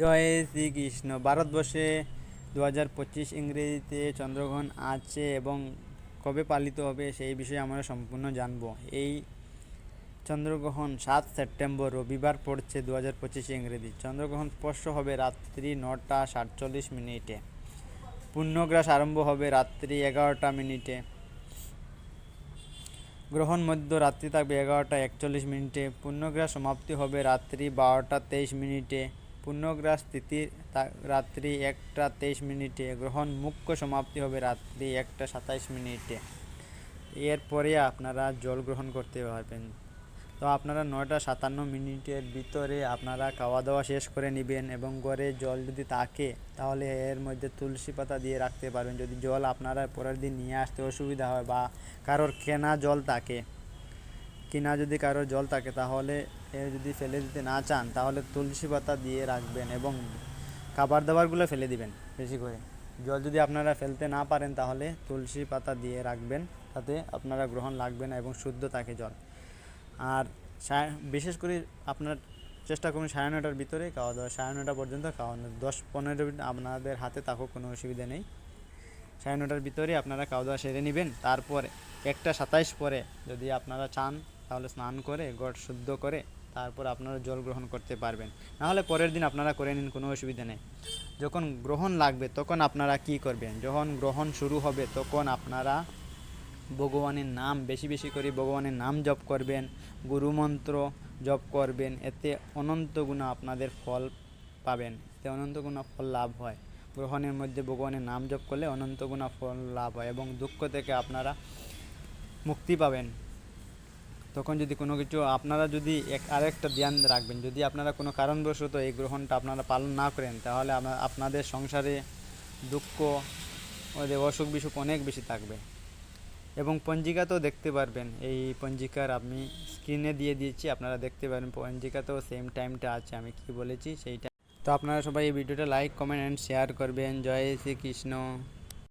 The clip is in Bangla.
জয় শ্রীকৃষ্ণ। ভারতবর্ষে দু হাজার পঁচিশ ইংরেজিতে চন্দ্রগ্রহণ আছে এবং কবে পালিত হবে সেই বিষয়ে আমরা সম্পূর্ণ জানব। এই চন্দ্রগ্রহণ সাত সেপ্টেম্বর রবিবার পড়ছে দু হাজার পঁচিশে ইংরেজি। চন্দ্রগ্রহণ স্পর্শ হবে রাত্রি নটা সাতচল্লিশ মিনিটে। পূর্ণগ্রাস আরম্ভ হবে রাত্রি এগারোটা মিনিটে। গ্রহণ মধ্য রাত্রি থাকবে এগারোটা একচল্লিশ মিনিটে। পূর্ণগ্রাস সমাপ্তি হবে রাত্রি বারোটা তেইশ মিনিটে। পূর্ণগ্রাস তিথি রাত্রি একটা তেইশ মিনিটে। গ্রহণ মুখ্য সমাপ্তি হবে রাত্রি একটা সাতাইশ মিনিটে। এরপরে আপনারা জল গ্রহণ করতে পারবেন। তো আপনারা নয়টা সাতান্ন মিনিটের ভিতরে আপনারা খাওয়া দাওয়া শেষ করে নেবেন এবং ঘরে জল যদি থাকে, তাহলে এর মধ্যে তুলসী পাতা দিয়ে রাখতে পারবেন। যদি জল আপনারা পরের দিন নিয়ে আসতে অসুবিধা হয় বা কারোর কেনা জল থাকে কিনা যদি কারোর জল থাকে, তাহলে এ যদি ফেলে দিতে না চান, তাহলে তুলসী পাতা দিয়ে রাখবেন এবং খাবার দাবারগুলো ফেলে দিবেন বেশি করে। জল যদি আপনারা ফেলতে না পারেন, তাহলে তুলসী পাতা দিয়ে রাখবেন, তাতে আপনারা গ্রহণ লাগবে না এবং শুদ্ধ থাকে জল। আর বিশেষ করে আপনার চেষ্টা করুন সাড়ে নটার ভিতরে খাওয়া দাওয়া, সাড়ে নটা পর্যন্ত খাওয়ানো। দশ পনেরো মিনিট আপনাদের হাতে থাকুক, কোনো অসুবিধা নেই। সাড়ে নটার ভিতরে আপনারা খাওয়া দাওয়া সেরে নেবেন। তারপরে, একটা সাতাইশ পরে যদি আপনারা চান তাহলে স্নান করে গড় শুদ্ধ করে, তারপর আপনারা জল গ্রহণ করতে পারবেন। নাহলে পরের দিন আপনারা করে নিন, কোনো অসুবিধা নেই। যখন গ্রহণ লাগবে, তখন আপনারা কি করবেন? যখন গ্রহণ শুরু হবে, তখন আপনারা ভগবানের নাম, বেশি বেশি করে ভগবানের নাম জপ করবেন, গুরুমন্ত্র জপ করবেন। এতে অনন্ত গুণা আপনাদের ফল পাবেন। এতে অনন্ত গুণা ফল লাভ হয়। গ্রহণের মধ্যে ভগবানের নাম জপ করলে অনন্ত গুণা ফল লাভ হয় এবং দুঃখ থেকে আপনারা মুক্তি পাবেন। তখন যদি কোনো কিছু আপনারা যদি এক, আরেকটা ধ্যান রাখবেন, যদি আপনারা কোনো কারণবশত এই গ্রহণটা আপনারা পালন না করেন, তাহলে আপনাদের সংসারে দুঃখ ওদের অসুখ বিসুখ অনেক বেশি থাকবে। এবং পঞ্জিকাতেও দেখতে পারবেন, এই পঞ্জিকার আমি স্ক্রিনে দিয়ে দিয়েছি, আপনারা দেখতে পারবেন পঞ্জিকাতেও সেম টাইমটা আছে, আমি কি বলেছি, সেইটা। তো আপনারা সবাই এই ভিডিওটা লাইক কমেন্ট অ্যান্ড শেয়ার করবেন। জয় শ্রীকৃষ্ণ।